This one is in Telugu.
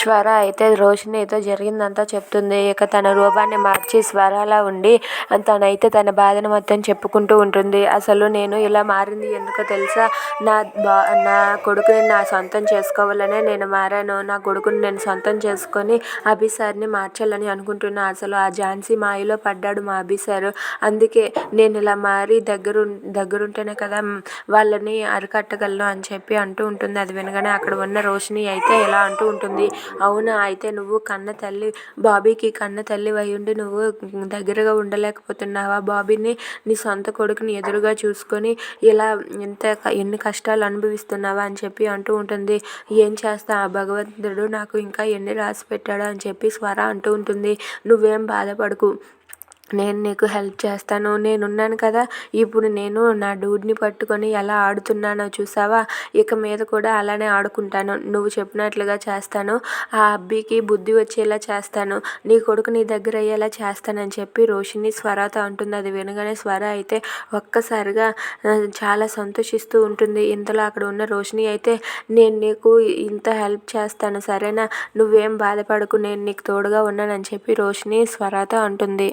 స్వర అయితే రోషినితో జరిగిందంతా చెప్తుంది. ఇక తన రూపాన్ని మార్చి స్వరలా ఉండి తనైతే తన బాధను మొత్తం చెప్పుకుంటూ ఉంటుంది. అసలు నేను ఇలా మారింది ఎందుకో తెలుసా? నా బా నా కొడుకుని నా సొంతం చేసుకోవాలనే నేను మారాను. నా కొడుకుని నేను సొంతం చేసుకొని అభిసార్ని మార్చాలని అనుకుంటున్నా. అసలు ఆ ఝాన్సీ మాయలో పడ్డాడు మా అభిసారు అందుకే నేను ఇలా మారి దగ్గరు దగ్గరుంటేనే కదా వాళ్ళని అరికట్టగలను అని చెప్పి అంటూ ఉంటుంది. అది వినగానే అక్కడ ఉన్న రోషిని అయితే ఇలా అంటూ ఉంటుంది. అవునా? అయితే నువ్వు కన్న తల్లి బాబీకి కన్న తల్లి వయ్యుండి నువ్వు దగ్గరగా ఉండలేకపోతున్నావా? బాబీని నీ సొంత కొడుకుని ఎదురుగా చూసుకొని ఇలా ఇంత ఎన్ని కష్టాలు అనుభవిస్తున్నావా అని చెప్పి అంటూ ఉంటుంది. ఏం చేస్తా? ఆ భగవంతుడు నాకు ఇంకా ఎన్ని రాసి పెట్టాడు అని చెప్పి స్వర అంటూ ఉంటుంది. నువ్వేం బాధపడకు. నేను నీకు హెల్ప్ చేస్తాను నేనున్నాను కదా. ఇప్పుడు నేను నా డూడ్ని పట్టుకొని ఎలా ఆడుతున్నానో చూసావా? ఇక మీద కూడా అలానే ఆడుకుంటాను. నువ్వు చెప్పినట్లుగా చేస్తాను. ఆ అబ్బికి బుద్ధి వచ్చేలా చేస్తాను. నీ కొడుకు నీ దగ్గర అయ్యేలా చేస్తానని చెప్పి రోషిని స్వరతో అంటుంది. అది వినగానే స్వర అయితే ఒక్కసారిగా చాలా సంతోషిస్తూ ఉంటుంది. ఇంతలో అక్కడ ఉన్న రోషిని అయితే నేను నీకు ఇంత హెల్ప్ చేస్తాను సరేనా? నువ్వేం బాధపడకు నేను నీకు తోడుగా ఉన్నానని చెప్పి రోషిని స్వరతో అంటుంది.